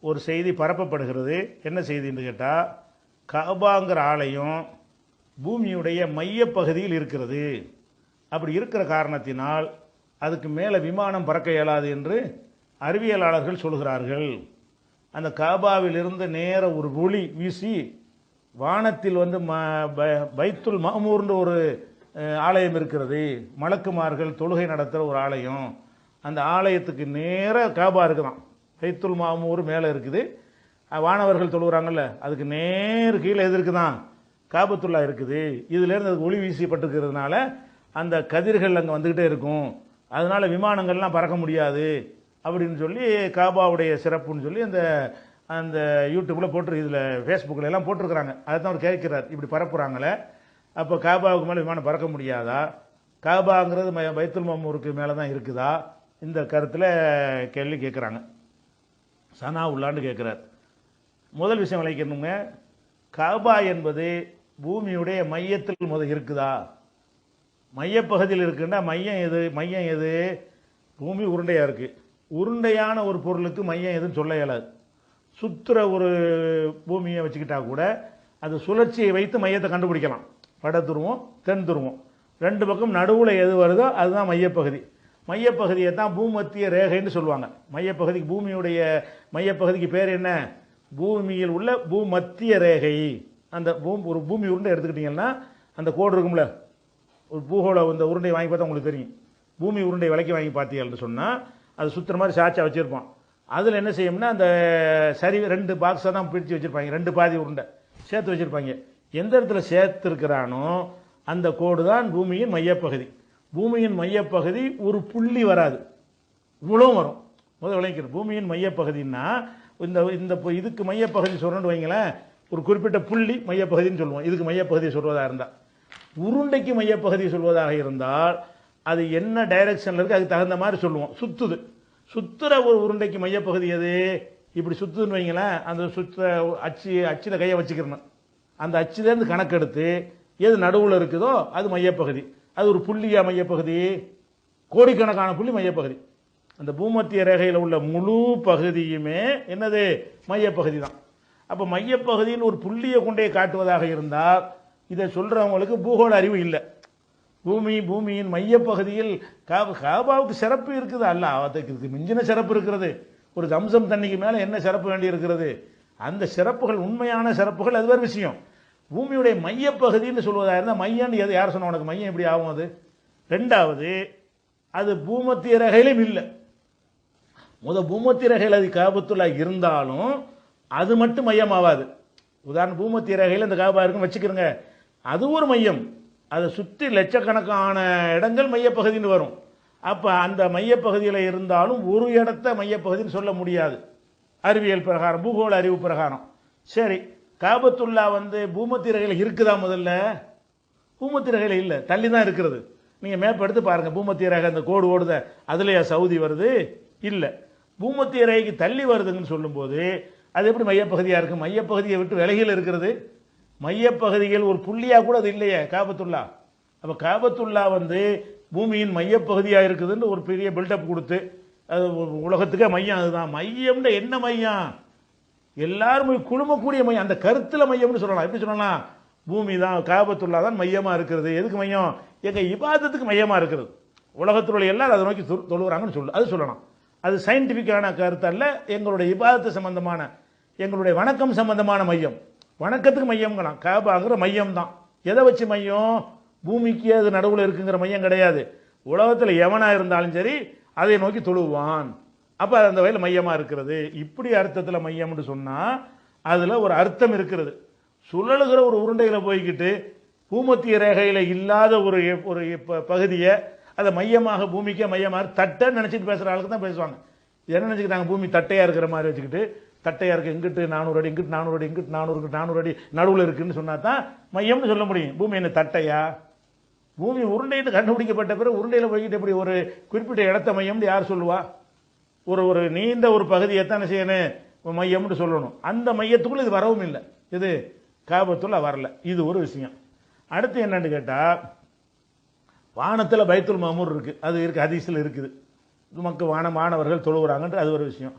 ஒரு செய்தி பரப்பப்படுகிறது. என்ன செய்தின்னு கேட்டால் கபாங்கிற ஆலயம் பூமியுடைய மையப்பகுதியில் இருக்கிறது. அப்படி இருக்கிற காரணத்தினால் அதுக்கு மேலே விமானம் பறக்க இயலாது என்று அறிவியலாளர்கள் சொல்கிறார்கள் அந்த காபாவிலிருந்து நேர ஒரு ஒளி வீசி வானத்தில் வந்து ம பைத்துல் மாமூர்ன்ற ஒரு ஆலயம் இருக்கிறது. மலக்குமார்கள் தொழுகை நடத்துகிற ஒரு ஆலயம். அந்த ஆலயத்துக்கு நேர காபா இருக்குதான். பைத்துல் மாமூர் மேலே இருக்குது. வானவர்கள் தொழுகிறாங்கல்ல அதுக்கு நேர் கீழே எது இருக்குதான்? காபத்துல்லா இருக்குது. இதுலேருந்து அதுக்கு ஒளி வீசிப்பட்டிருக்கிறதுனால அந்த கதிர்கள் அங்கே வந்துக்கிட்டே இருக்கும். அதனால விமானங்கள்லாம் பறக்க முடியாது அப்படின்னு சொல்லி காபாவுடைய சிறப்புன்னு சொல்லி அந்த அந்த யூடியூப்பில் போட்டு இதில் ஃபேஸ்புக்கில் எல்லாம் போட்டிருக்கிறாங்க. அதை தான் அவர் கேட்கிறார் இப்படி பரப்புகிறாங்களே அப்போ காபாவுக்கு மேலே விமானம் பறக்க முடியாதா? காபாங்கிறது ம- பைத்துல் மாமூருக்கு மேலே தான் இருக்குதா? இந்த கருத்தில் கேள்வி கேட்குறாங்க. சனா உள்ளான்னு கேட்குறார் முதல் விஷயம் விளைக்கணுங்க காபா என்பது பூமியுடைய மையத்தில் முத இருக்குதா? மையப்பகுதியில் இருக்குன்னா மையம் எது? மையம் எது? பூமி உருண்டையாக இருக்குது உருண்டையான ஒரு பொருளுக்கு மையம் எதுன்னு சொல்ல இயலாது. சுற்றுற ஒரு பூமியை வச்சுக்கிட்டா கூட அது சுழற்சியை வைத்து மையத்தை கண்டுபிடிக்கலாம். வட துருவம் தென் துருவம். ரெண்டு பக்கம் நடுவில் எது வருதோ அதுதான் மையப்பகுதி. மையப்பகுதியை தான் பூமத்திய ரேகைன்னு சொல்லுவாங்க. மையப்பகுதிக்கு பூமியுடைய மையப்பகுதிக்கு பேர் என்ன? பூமியில் உள்ள பூமத்திய ரேகை. அந்த பூ ஒரு பூமி உருண்டை எடுத்துக்கிட்டிங்கன்னா அந்த கோடு இருக்கும்ல. ஒரு பூகோள இந்த உருண்டை வாங்கி பார்த்தா உங்களுக்கு தெரியும். பூமி உருண்டை விலைக்கு வாங்கி பார்த்தீங்கன்னு சொன்னால் அது சுற்றுற மாதிரி சாச்சா வச்சுருப்பான். அதில் என்ன செய்யும்னா அந்த சரி ரெண்டு பாக்ஸாக தான் பிரித்து வச்சுருப்பாங்க. ரெண்டு பாதி உருண்டை சேர்த்து வச்சுருப்பாங்க. எந்த இடத்துல சேர்த்துருக்கிறானோ அந்த கோடு தான் பூமியின் மையப்பகுதி. பூமியின் மையப்பகுதி ஒரு புள்ளி வராது. இவ்வளோ வரும். முதல் விளைக்கிறது பூமியின் மையப்பகுதின்னா இந்த இந்த இப்போ இதுக்கு மையப்பகுதி சொல்கிறோன்னு வைங்களேன் ஒரு குறிப்பிட்ட புள்ளி மையப்பகுதின்னு சொல்லுவோம். இதுக்கு மையப்பகுதி சொல்வதாக இருந்தால். உருண்டைக்கு மையப்பகுதி சொல்வதாக இருந்தால் அது என்ன டைரக்ஷனில் இருக்குது அதுக்கு தகுந்த மாதிரி சொல்லுவோம். சுத்துது. சுற்றுற ஒரு உருண்டைக்கு மையப்பகுதி எது? இப்படி சுத்துதுன்னு வைங்களேன் அந்த சுத்த அச்சு அச்சில் கையை வச்சுக்கிறணும். அந்த அச்சுலேருந்து கணக்கெடுத்து எது நடுவில் இருக்குதோ அது மையப்பகுதி. அது ஒரு புள்ளியா மையப்பகுதி. கோடிக்கணக்கான புள்ளி மையப்பகுதி. அந்த பூமத்திய ரேகையில் உள்ள முழு பகுதியுமே என்னது? மையப்பகுதி தான். அப்போ மையப்பகுதியில் ஒரு புள்ளியை கொண்டே காட்டுவதாக இருந்தால் இதை சொல்கிறவங்களுக்கு பூகோள அறிவு இல்லை. பூமி பூமியின் மையப்பகுதியில் காபா காபாவுக்கு சிறப்பு இருக்குது. அல்ல அதுக்கு மிஞ்சின சிறப்பு இருக்கிறது. ஒரு தம்சம் தண்ணிக்கு மேலே என்ன சிறப்பு வேண்டி இருக்கிறது? அந்த சிறப்புகள் உண்மையான சிறப்புகள் அது வேறு விஷயம். பூமியுடைய மையப்பகுதின்னு சொல்வதாக இருந்தால் மையம்னு எது யார் சொன்ன உனக்கு மையம் எப்படி ஆகும் அது? ரெண்டாவது அது பூமத்திய ரகையிலும் இல்லை. முத பூமத்திய ரகையில் அது காபத்துள்ளா இருந்தாலும் அது மட்டும் மையமாவாது. உதாரணம் பூமத்திய ரகையில் இந்த காபா இருக்குன்னு வச்சுக்கிறோங்க. அது ஒரு மையம். அதை சுற்றி லட்சக்கணக்கான இடங்கள் மையப்பகுதின்னு வரும். அப்போ அந்த மையப்பகுதியில் இருந்தாலும் ஒரு இடத்த மையப்பகுதின்னு சொல்ல முடியாது. அறிவியல் பிரகாரம் பூகோள அறிவு பிரகாரம். சரி காபத்துல்லா வந்து பூமத்திய ரகையில் இருக்குதா முதல்ல? பூமத்தி ரகையில் இல்லை தள்ளி தான் இருக்கிறது. நீங்கள் மேப் எடுத்து பாருங்கள் பூமத்திய ரக அந்த கோடு ஓடுத அதுலையா சவுதி வருது? இல்லை. பூமத்திய ரேகைக்கு தள்ளி வருதுங்கன்னு சொல்லும்போது அது எப்படி மையப்பகுதியாக இருக்கும்? மையப்பகுதியை விட்டு விலகில் இருக்கிறது? மையப்பகுதியில் ஒரு புள்ளியாக கூட அது இல்லையே காபத்துல்லா. அப்போ காபத்துல்லா வந்து பூமியின் மையப்பகுதியாக இருக்குதுன்னு ஒரு பெரிய பில்டப் கொடுத்து அது உலகத்துக்கே மையம் அதுதான். மையம்னு என்ன மையம்? எல்லாரும் போய் குழுமக்கூடிய மையம் அந்த கருத்தில் மையம்னு சொல்லலாம். எப்படி சொல்லலாம் பூமி தான் காபத்துள்ளா தான் மையமாக இருக்கிறது. எதுக்கு மையம்? எங்கள் இபாதத்துக்கு மையமாக இருக்கிறது. உலகத்தில் உள்ள எல்லாரும் அதை நோக்கி தொழு- தொழுகிறாங்கன்னு சொல்லு அது சொல்லலாம். அது சயின்டிஃபிக்கான கருத்து அல்ல எங்களுடைய இபாதத்து சம்பந்தமான எங்களுடைய வணக்கம் சம்பந்தமான மையம். வணக்கத்துக்கு மையம்ங்கலாம். காபாங்கிற மையம் தான் எதை வச்சு மையம்? பூமிக்கு அது நடுவில் இருக்குங்கிற மையம் கிடையாது. உலகத்தில் எவனாக இருந்தாலும் சரி அதை நோக்கி தொழுவான். அப்போ அந்த வகையில் மையமாக இருக்கிறது. இப்படி அர்த்தத்தில் மையம்னு சொன்னால் அதில் ஒரு அர்த்தம் இருக்கிறது சுழலுகிற ஒரு உருண்டையில் போய்கிட்டு பூமத்திய ரேகையில் இல்லாத ஒரு ஒரு பகுதியை அதை மையமாக பூமிக்கே மையமாக தட்டைன்னு நினச்சிட்டு பேசுகிற ஆளுக்கு தான் பேசுவாங்க. என்ன நினச்சிக்கிட்டாங்க? பூமி தட்டையாக இருக்கிற மாதிரி வச்சுக்கிட்டு தட்டையாக இருக்குது இங்கிட்டு நானூறு அடி இங்கிட்டு நானூறு அடி இங்கிட்டு நானூறு இங்கிட்டு நானூறு அடி நடுவில் இருக்குன்னு சொன்னால் தான் மையம்னு சொல்ல முடியும். பூமி என்ன தட்டையா? பூமி உருண்டைன்னு கண்டுபிடிக்கப்பட்ட பிறகு உருண்டையில் போய்கிட்டு இப்படி ஒரு குறிப்பிட்ட இடத்த மையம்னு யார் சொல்லுவா? ஒரு ஒரு நீண்ட ஒரு பகுதி எத்தனை செய்யணும் மையம்னு சொல்லணும். அந்த மையத்துக்குள்ள இது வரவும் இல்லை. இது காபத்துள்ள வரல. இது ஒரு விஷயம். அடுத்து என்னன்னு கேட்டால் வானத்தில் பைத்துல் மாமூர் இருக்குது அது இருக்கு ஹதீஸில் இருக்குது. மக்கள் வான மாணவர்கள் தொழுகிறாங்கன்ற அது ஒரு விஷயம்.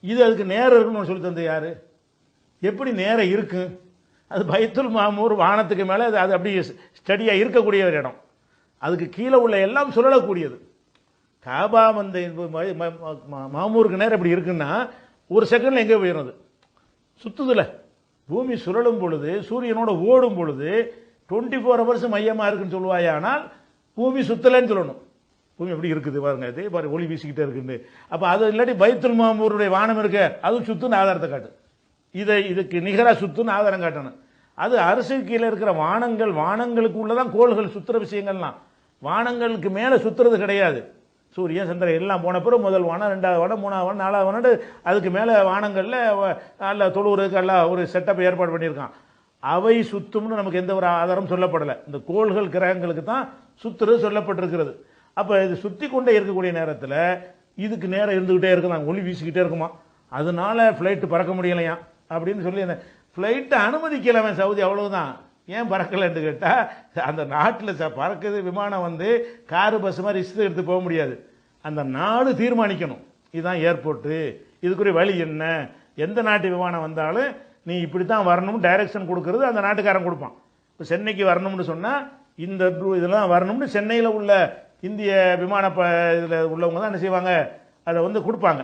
இது அதுக்கு நேரம் இருக்குன்னு சொல்லி தந்தது யார்? எப்படி நேரம் இருக்கு? அது பைத்துல் மாமூர் வானத்துக்கு மேலே அது அது அப்படியே ஸ்டடியாக இருக்கக்கூடிய ஒரு இடம். அதுக்கு கீழே உள்ள எல்லாம் சுழலக்கூடியது காபா வந்து மாமூருக்கு நேரம் இப்படி இருக்குன்னா ஒரு செகண்டில் எங்கே போயிடுறது. சுற்றுதில்ல பூமி சுழலும் பொழுது சூரியனோட ஓடும் பொழுது டுவெண்ட்டி ஃபோர் ஹவர்ஸ் மையமாக இருக்குன்னு சொல்லுவாயானால் பூமி சுத்தலைன்னு சொல்லணும். பூமி எப்படி இருக்குது பாருங்க இது பாரு ஒளி வீசிக்கிட்டே இருக்குன்னு. அப்போ அது இல்லாட்டி பைத்துல் மாமூருடைய வானம் இருக்க அதுவும் சுத்துன்னு ஆதாரத்தை காட்டு. இதை இதுக்கு நிகராக சுத்துன்னு ஆதாரம் காட்டணும். அது அரசு கீழே இருக்கிற வானங்கள் வானங்களுக்கு உள்ளதான் கோள்கள் சுத்துற விஷயங்கள்லாம். வானங்களுக்கு மேலே சுத்துறது கிடையாது. சூரியன் சந்திரன் எல்லாம் போன பிறகு முதல் வானம் ரெண்டாவது வானம் மூணாவது வானம் நாலாவது வானம் அதுக்கு மேலே வானங்களில் நல்ல தொழுவுறதுக்கு எல்லாம் ஒரு செட்டப் ஏற்பாடு பண்ணியிருக்கான். அவை சுத்தும்னு நமக்கு எந்த ஒரு ஆதாரம் சொல்லப்படலை. இந்த கோள்கள் கிரகங்களுக்கு தான் சுத்துறது சொல்லப்பட்டிருக்கிறது. அப்போ இது சுற்றி கொண்டே இருக்கக்கூடிய நேரத்தில் இதுக்கு நேரம் இருந்துக்கிட்டே இருக்குதான் ஒளி வீசிக்கிட்டே இருக்குமா? அதனால ஃப்ளைட்டு பறக்க முடியலையாம் அப்படின்னு சொல்லி அந்த ஃப்ளைட்டை அனுமதிக்கலவன் சவுதி அவ்வளவுதான். ஏன் பறக்கலைன்னு கேட்டால் அந்த நாட்டில் ச பறக்குது விமானம் வந்து காரு பஸ் மாதிரி இஷ்டம் எடுத்து போக முடியாது. அந்த நாடு தீர்மானிக்கணும். இதுதான் ஏர்போர்ட்டு இதுக்குரிய வழி என்ன? எந்த நாட்டு விமானம் வந்தாலும் நீ இப்படி தான் வரணும்னு டைரக்ஷன் கொடுக்கறது அந்த நாட்டுக்காரன் கொடுப்பான். இப்போ சென்னைக்கு வரணும்னு சொன்னால் இந்த இதெல்லாம் வரணும்னு சென்னையில் உள்ள இந்திய விமான ப இதில் உள்ளவங்க தான் என்ன செய்வாங்க? அதை வந்து கொடுப்பாங்க.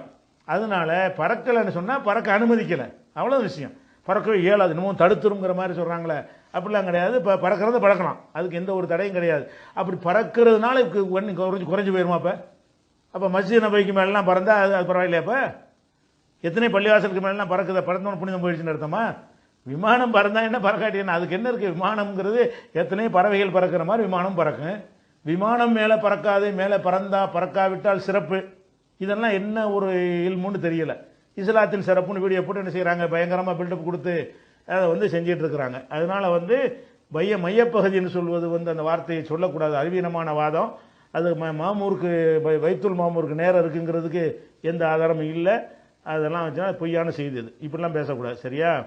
அதனால பறக்கலைன்னு சொன்னால் பறக்க அனுமதிக்கலை. அவ்வளோ விஷயம். பறக்கவே இயலாது. இன்னமும் தடுத்துருங்கிற மாதிரி சொல்கிறாங்களே அப்படிலாம் கிடையாது. இப்போ பறக்கிறத பறக்கலாம். அதுக்கு எந்த ஒரு தடையும் கிடையாது. அப்படி பறக்கிறதுனால ஒன்று குறைஞ்சி குறைஞ்சி போயிருமா அப்போ? அப்போ மஸ்ஜித் நபைக்கு மேலாம் பறந்தால் அது அது பரவாயில்லையா இப்போ எத்தனை பள்ளிவாசலுக்கு மேலாம் பறக்குத? பறந்தோன்னு புனிதம் போயிடுச்சுன்னு அர்த்தமா? விமானம் பறந்தா என்ன பறக்காட்டி என்ன அதுக்கு என்ன இருக்குது விமானம்ங்கிறது எத்தனை பறவைகள் பறக்கிற மாதிரி விமானம் பறக்கும். விமானம் மேலே பறக்காது மேலே பறந்தா பறக்காவிட்டால் சிறப்பு. இதெல்லாம் என்ன ஒரு இல்முன்னு தெரியலை. இஸ்லாத்தில் சிறப்புன்னு வீடியோ போட்டு என்ன செய்கிறாங்க பயங்கரமாக பில்டப் கொடுத்து அதை வந்து செஞ்சிட்டு இருக்கிறாங்க வந்து மைய மையப்பகுதின்னு சொல்வது வந்து அந்த வார்த்தையை சொல்லக்கூடாது. அறிவீனமான வாதம். அது ம- மாமூருக்கு பை- வைத்துல் மாமூருக்கு நேரம் இருக்குங்கிறதுக்கு எந்த ஆதாரமும் இல்லை. அதெல்லாம் வச்சுன்னா பொய்யான செய்தி இது இப்படிலாம் பேசக்கூடாது. சரியா?